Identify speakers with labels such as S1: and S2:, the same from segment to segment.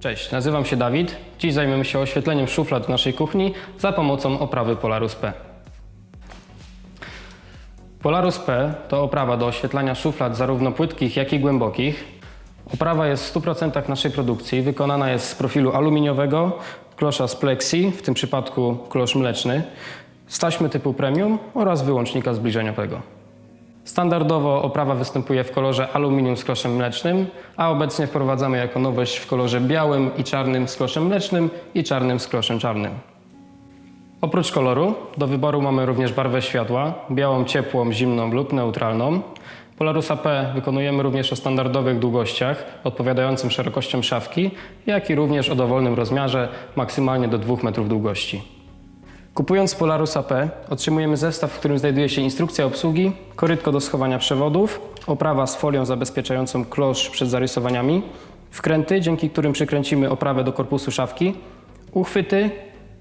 S1: Cześć, nazywam się Dawid. Dziś zajmiemy się oświetleniem szuflad w naszej kuchni za pomocą oprawy Polarus P. Polarus P to oprawa do oświetlania szuflad zarówno płytkich, jak i głębokich. Oprawa jest w 100% naszej produkcji. Wykonana jest z profilu aluminiowego, klosza z plexi, w tym przypadku klosz mleczny, z taśmy typu premium oraz wyłącznika zbliżeniowego. Standardowo oprawa występuje w kolorze aluminium z kloszem mlecznym, a obecnie wprowadzamy jako nowość w kolorze białym i czarnym z kloszem mlecznym i czarnym z kloszem czarnym. Oprócz koloru do wyboru mamy również barwę światła, białą, ciepłą, zimną lub neutralną. Polarusa P wykonujemy również o standardowych długościach, odpowiadającym szerokościom szafki, jak i również o dowolnym rozmiarze, maksymalnie do 2 metrów długości. Kupując Polarusa P otrzymujemy zestaw, w którym znajduje się instrukcja obsługi, korytko do schowania przewodów, oprawa z folią zabezpieczającą klosz przed zarysowaniami, wkręty, dzięki którym przykręcimy oprawę do korpusu szafki, uchwyty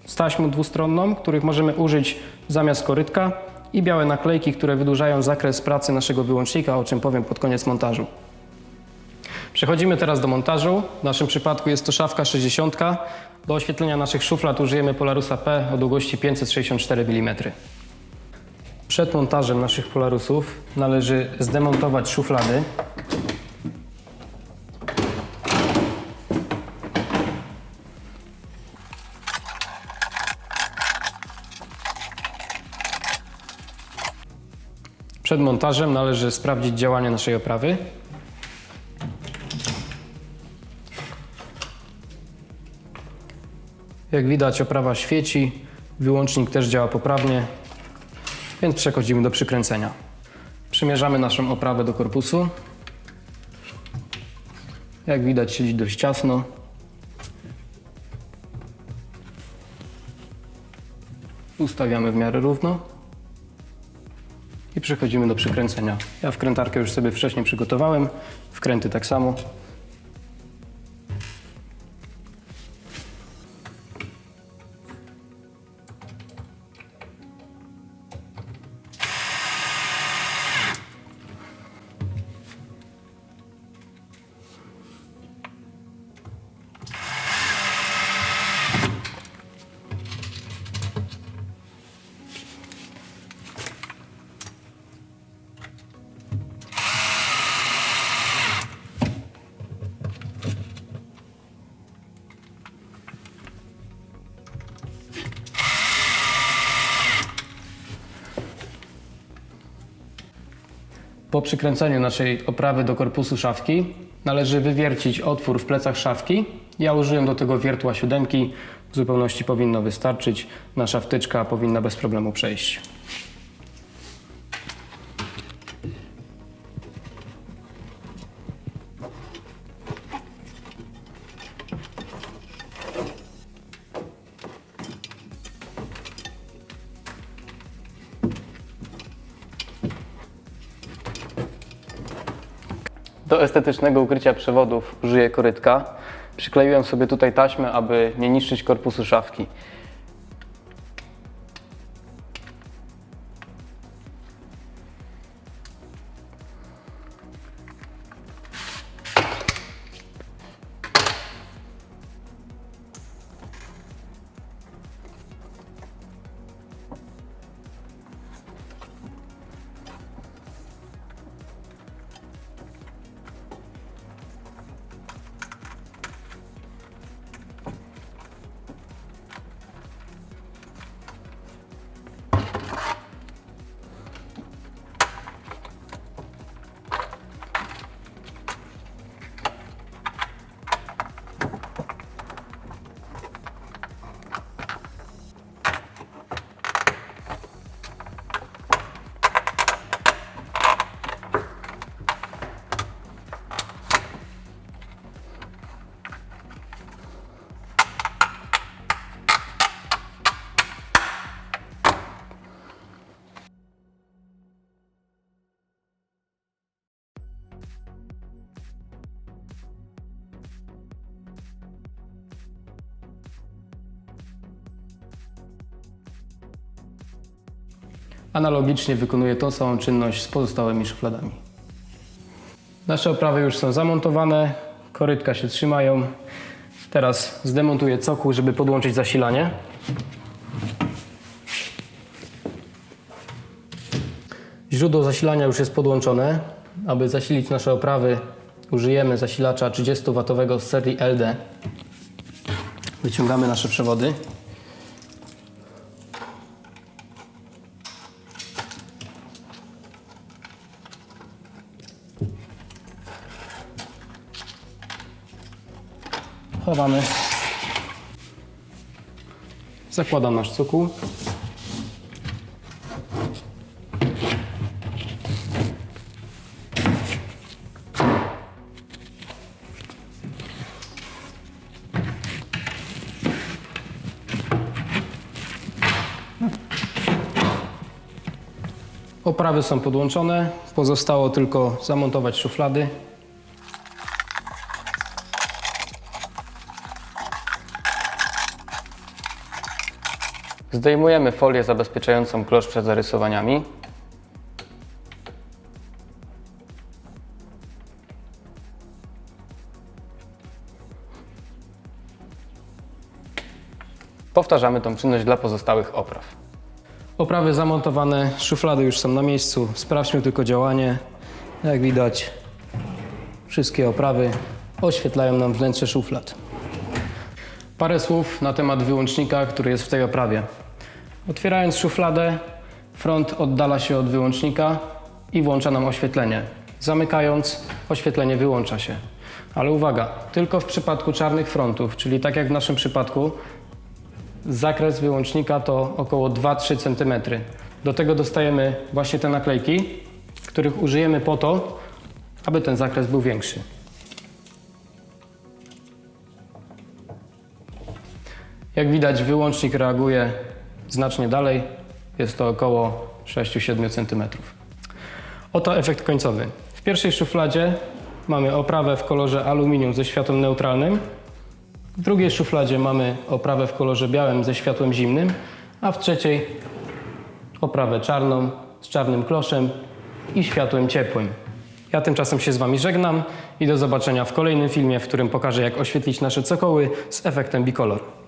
S1: z taśmą dwustronną, których możemy użyć zamiast korytka i białe naklejki, które wydłużają zakres pracy naszego wyłącznika, o czym powiem pod koniec montażu. Przechodzimy teraz do montażu. W naszym przypadku jest to szafka 60. Do oświetlenia naszych szuflad użyjemy Polarusa P o długości 564 mm. Przed montażem naszych Polarusów należy zdemontować szuflady. Przed montażem należy sprawdzić działanie naszej oprawy. Jak widać oprawa świeci, wyłącznik też działa poprawnie, więc przechodzimy do przykręcenia. Przymierzamy naszą oprawę do korpusu. Jak widać siedzi dość ciasno. Ustawiamy w miarę równo i przechodzimy do przykręcenia. Ja wkrętarkę już sobie wcześniej przygotowałem, wkręty tak samo. Po przykręceniu naszej oprawy do korpusu szafki należy wywiercić otwór w plecach szafki. Ja użyłem do tego wiertła siódemki. W zupełności powinno wystarczyć. Nasza wtyczka powinna bez problemu przejść. Do estetycznego ukrycia przewodów użyję korytka. Przykleiłem sobie tutaj taśmę, aby nie niszczyć korpusu szafki. Analogicznie wykonuję tą samą czynność z pozostałymi szufladami. Nasze oprawy już są zamontowane, korytka się trzymają. Teraz zdemontuję cokół, żeby podłączyć zasilanie. Źródło zasilania już jest podłączone. Aby zasilić nasze oprawy, użyjemy zasilacza 30W z serii LD. Wyciągamy nasze przewody. Chowamy. Zakładam nasz cukół. Oprawy są podłączone. Pozostało tylko zamontować szuflady. Zdejmujemy folię zabezpieczającą klosz przed zarysowaniami. Powtarzamy tą czynność dla pozostałych opraw. Oprawy zamontowane, szuflady już są na miejscu. Sprawdźmy tylko działanie. Jak widać, wszystkie oprawy oświetlają nam wnętrze szuflad. Parę słów na temat wyłącznika, który jest w tej oprawie. Otwierając szufladę, front oddala się od wyłącznika i włącza nam oświetlenie. Zamykając, oświetlenie wyłącza się. Ale uwaga, tylko w przypadku czarnych frontów, czyli tak jak w naszym przypadku, zakres wyłącznika to około 2-3 cm. Do tego dostajemy właśnie te naklejki, których użyjemy po to, aby ten zakres był większy. Jak widać, wyłącznik reaguje znacznie dalej. Jest to około 6-7 cm. Oto efekt końcowy. W pierwszej szufladzie mamy oprawę w kolorze aluminium ze światłem neutralnym. W drugiej szufladzie mamy oprawę w kolorze białym ze światłem zimnym, a w trzeciej oprawę czarną z czarnym kloszem i światłem ciepłym. Ja tymczasem się z Wami żegnam i do zobaczenia w kolejnym filmie, w którym pokażę jak oświetlić nasze cokoły z efektem bicolor.